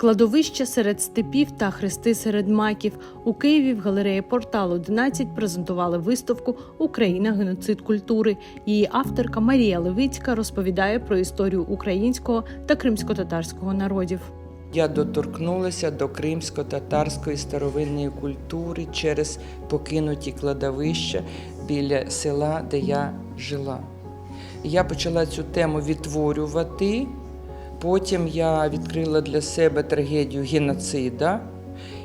Кладовище серед степів та хрести серед маків у Києві в галереї Портал 11 презентували виставку Україна геноцид культури. Її авторка Марія Левицька розповідає про історію українського та кримсько-татарського народів. Я доторкнулася до кримсько-татарської старовинної культури через покинуті кладовища біля села, де я жила. Я почала цю тему відтворювати. Потім я відкрила для себе трагедію геноцида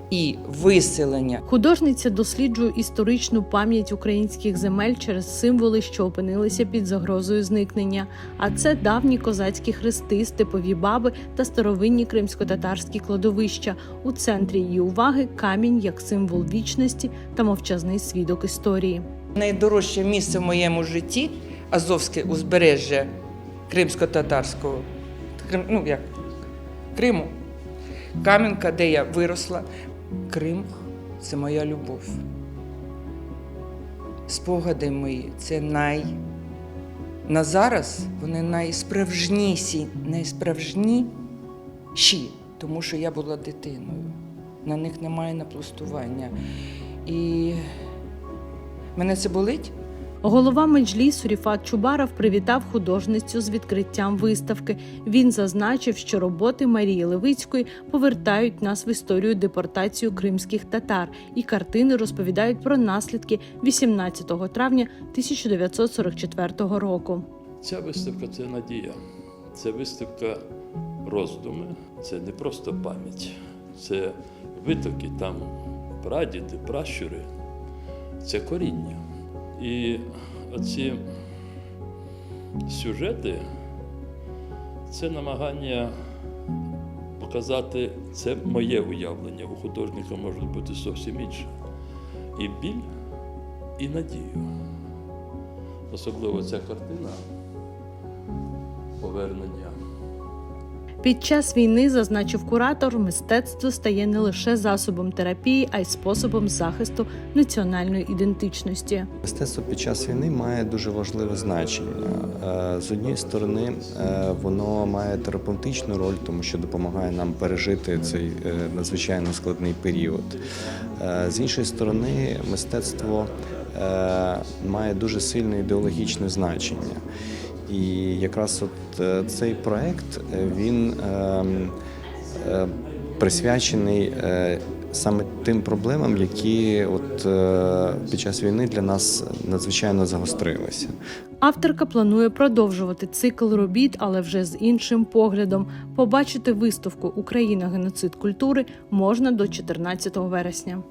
і виселення. Художниця досліджує історичну пам'ять українських земель через символи, що опинилися під загрозою зникнення. А це давні козацькі хрести, степові баби та старовинні кримсько-татарські кладовища. У центрі її уваги камінь як символ вічності та мовчазний свідок історії. Найдорожче місце в моєму житті Азовське узбережжя кримсько-татарського Крим, ну як Криму. Кам'янка, де я виросла. Крим це моя любов. Спогади мої це най. На зараз вони найсправжніші, найсправжніші, тому що я була дитиною. На них немає напластування. І мене це болить. Голова меджлісу Ріфат Чубаров привітав художницю з відкриттям виставки. Він зазначив, що роботи Марії Левицької повертають нас в історію депортацію кримських татар, і картини розповідають про наслідки 18 травня 1944 року. Ця виставка це надія, це виставка роздуми, це не просто пам'ять, це витоки там прадіди, пращури, це коріння. І оці сюжети це намагання показати це моє уявлення. У художника може бути зовсім інше. І біль, і надію. Особливо ця картина повернення. Під час війни, зазначив куратор, мистецтво стає не лише засобом терапії, а й способом захисту національної ідентичності. Мистецтво під час війни має дуже важливе значення. Е, З однієї сторони, е, воно має терапевтичну роль, тому що допомагає нам пережити цей е, надзвичайно складний період. З іншої сторони, мистецтво має дуже сильне ідеологічне значення. І якраз от е, цей проект е, він ем, е, присвячений саме тим проблемам, які от під час війни для нас надзвичайно загострилися. Авторка планує продовжувати цикл робіт, але вже з іншим поглядом. Побачити виставку Україна геноцид культури можна до 14 вересня.